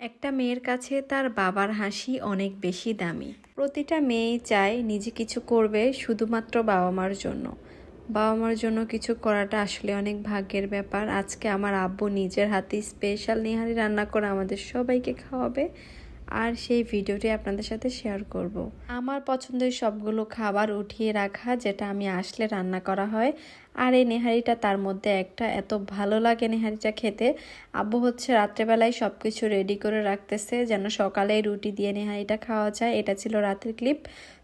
একটা মেয়ের কাছে তার বাবার হাসি অনেক বেশি দামি। প্রতিটা মেয়েই চায় নিজে কিছু করবে শুধুমাত্র বাবা মার জন্য। বাবা মার জন্য কিছু করাটা আসলে অনেক ভাগ্যের ব্যাপার। আজকে আমার আব্বু নিজের হাতে স্পেশাল নিহারি রান্না করে আমাদের সবাইকে খাওয়াবে। আর সেই ভিডিওটি আপনাদের সাথে শেয়ার করব। আমার পছন্দের সবগুলো খাবার উঠিয়ে রাখা যেটা আমি আসলে রান্না করা হয়। আর এই নেহারিটা তার মধ্যে একটা এত ভালো লাগে নেহারিটা খেতে। আব্বু হচ্ছে রাত্রেবেলায় সব কিছু রেডি করে রাখতেছে, যেন সকালে রুটি দিয়ে নেহারিটা খাওয়া যায়, এটা ছিল রাতের ক্লিপ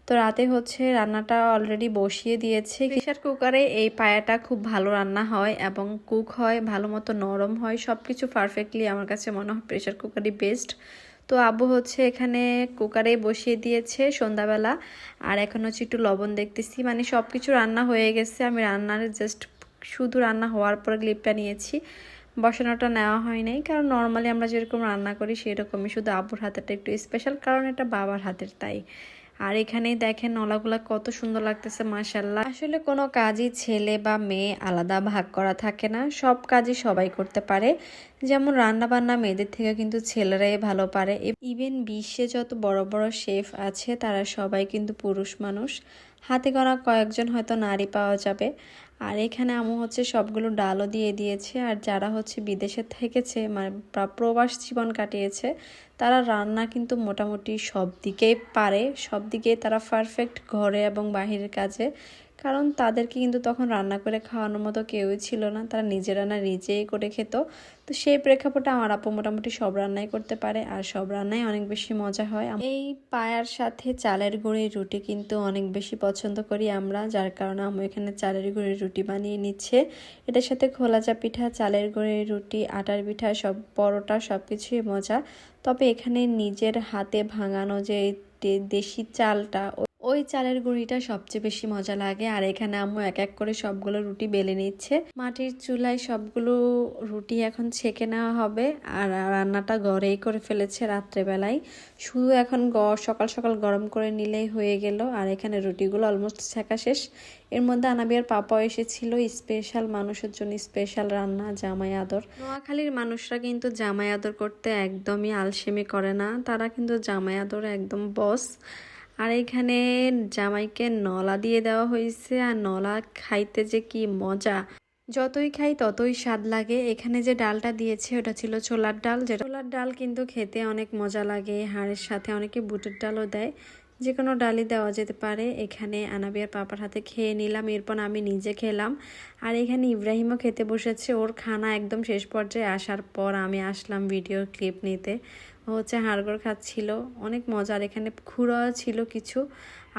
তো রাতে হচ্ছে রান্নাটা অলরেডি বসিয়ে দিয়েছে। প্রেশার কুকারে এই পায়াটা খুব ভালো রান্না হয় এবং কুক হয়, ভালো মতো নরম হয় সব কিছু পারফেক্টলি আমার কাছে মনে হয় প্রেশার কুকারই বেস্ট তো আবু হচ্ছে এখানে কুকারে বসিয়ে দিয়েছে সন্ধ্যাবেলা। আর এখন হচ্ছে একটু লবণ দেখতেছি। মানে সব কিছু রান্না হয়ে গেছে। আমি রান্নার জাস্ট শুধু রান্না হওয়ার পর ক্লিপটা নিয়েছি। বসানোটা নেওয়া হয় নাই। কারণ নর্মালি আমরা যেরকম রান্না করি, সেরকমই। শুধু আবুর হাতেরটা একটু স্পেশাল কারণ এটা বাবার হাতের তাই। আর এখানে দেখেন নলাগুলা কত সুন্দর লাগতেছে মাসাল্লাহ আসলে কোনো কাজই ছেলে বা মেয়ে আলাদা ভাগ করা থাকে না, সব কাজই সবাই করতে পারে। যেমন রান্না বান্না মেয়েদের থেকে কিন্তু ছেলেরাই ভালো পারে। ইভেন বিশ্বে যত বড় বড় শেফ আছে, তারা সবাই কিন্তু পুরুষ মানুষ। হাতে গড়া কয়েকজন হয়তো নারী পাওয়া যাবে। আর এখানে আমু হচ্ছে সবগুলো ডালও দিয়ে দিয়েছে। আর যারা হচ্ছে বিদেশে থেকেছে মানে প্রবাস জীবন কাটিয়েছে, তারা রান্না কিন্তু মোটামুটি সব দিকেই পারে। সব দিকেই তারা পারফেক্ট ঘরে এবং বাহিরের কাজে কারণ তাদেরকে কিন্তু তখন রান্না করে খাওয়ানোর মতো কেউই ছিল না। তারা নিজে রান্না নিজেই করে খেত। তো সেই প্রেক্ষাপটে আমার আপু মোটামুটি সব রান্নাই করতে পারে আর সব রান্নাই অনেক বেশি মজা হয়। এই পায়ার সাথে চালের গুঁড়ির রুটি কিন্তু অনেক বেশি পছন্দ করি আমরা, যার কারণে আমি এখানে চালের গুঁড়ির রুটি বানিয়ে নিচ্ছে। এটার সাথে খোলাচা পিঠা, চালের গুঁড়ির রুটি, আটার পিঠা, সব পরোটা সব কিছুই মজা। তবে এখানে নিজের হাতে ভাঙানো যে দেশি চালটা ওই চালের গুঁড়িটা সবচেয়ে বেশি মজা লাগে। আর এখানে আম্মু এক এক করে সবগুলো রুটি বেলে নিচ্ছে। মাটির চুলায় সবগুলো রুটি এখন ছেঁকে নেওয়া হবে। আর রান্নাটা ঘরেই করে ফেলেছে রাত্রেবেলায়। শুধু এখন সকাল সকাল গরম করে নিলেই হয়ে গেল। আর এখানে রুটিগুলো অলমোস্ট ছেঁকা শেষ। এর মধ্যে আনাবিয়ার পাপাও এসেছিল। স্পেশাল মানুষের জন্য স্পেশাল রান্না, জামাই আদর। নোয়াখালীর মানুষরা কিন্তু জামাই আদর করতে একদমই আলসেমি করে না। তারা কিন্তু জামাই আদর একদম বস আর এখানে জামাইকে নলা দিয়ে দেওয়া হয়েছে, আর নলা খাইতে যে কি মজা। যতই খাই ততই স্বাদ লাগে। এখানে যে ডালটা দিয়েছে, ওটা ছিল ছোলার ডাল। যে ছোলার ডাল কিন্তু খেতে অনেক মজা লাগে। হাড়ের সাথে অনেকে বুটের ডালও দেয়। যে কোনো ডালি দেওয়া যেতে পারে। এখানে আনাবিয়ার পাপার হাতে খেয়ে নিলাম, এরপর আমি নিজে খেলাম। আর এখানে ইব্রাহিমও খেতে বসেছে, ওর খানা একদম শেষ পর্যায়ে আসার পর আমি আসলাম ভিডিও ক্লিপ নিতে। হচ্ছে হাড়গড় খাচ্ছিল, অনেক মজার। এখানে খুঁড়াও ছিল কিছু,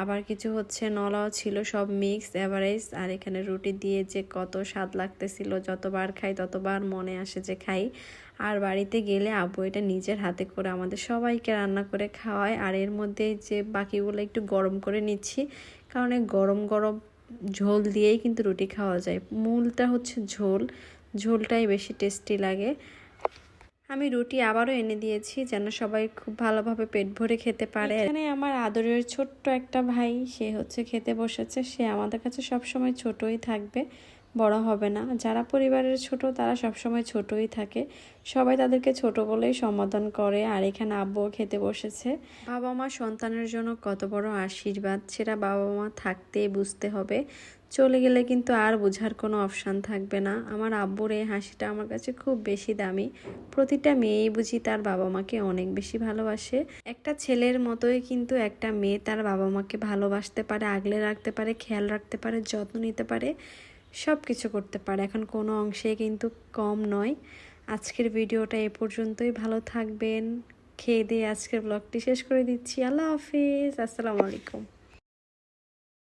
আবার কিছু হচ্ছে নলাও ছিল, সব মিক্স অ্যাভারেজ আর এখানে রুটি দিয়ে যে কত স্বাদ লাগতেছিল, যতবার খাই ততবার মনে আসে যে খাই। আর বাড়িতে গেলে আব্বু এটা নিজের হাতে করে আমাদের সবাইকে রান্না করে খাওয়ায়। আর এর মধ্যে যে বাকিগুলো একটু গরম করে নিচ্ছি, কারণ গরম গরম ঝোল দিয়েই কিন্তু রুটি খাওয়া যায়। মূলটা হচ্ছে ঝোল, ঝোলটাই বেশি টেস্টি লাগে। আমি রুটি আবারও এনে দিয়েছি যেন সবাই খুব ভালোভাবে পেট ভরে খেতে পারে। এখানে আমার আদরের ছোট্ট একটা ভাই, সে হচ্ছে খেতে বসেছে। সে আমাদের কাছে সবসময় ছোটই থাকবে। বড় হবে না। যারা পরিবারের ছোট, তারা সবসময় ছোটই থাকে। সবাই তাদেরকে ছোট বলেই সম্বোধন করে। আর এখানে আব্বুও খেতে বসেছে। বাবা মা সন্তানের জন্য কত বড় আশীর্বাদ, সেটা বাবা মা থাকতে বুঝতে হবে। চলে গেলে কিন্তু আর বোঝার কোনো অপশান থাকবে না। আমার আব্বুর এই হাসিটা আমার কাছে খুব বেশি দামি। প্রতিটা মেয়েই বুঝি তার বাবা মাকে অনেক বেশি ভালোবাসে। একটা ছেলের মতোই কিন্তু একটা মেয়ে তার বাবা মাকে ভালোবাসতে পারে, আগলে রাখতে পারে, খেয়াল রাখতে পারে, যত্ন নিতে পারে। সব কিছু করতে পারে। এখন কোনো অংশে কিন্তু কম নয়। আজকের ভিডিওটা এ পর্যন্তই। ভালো থাকবেন। খেয়ে দিয়ে আজকের ব্লগটি শেষ করে দিচ্ছি। আল্লাহ হাফিজ। আসসালামু আলাইকুম।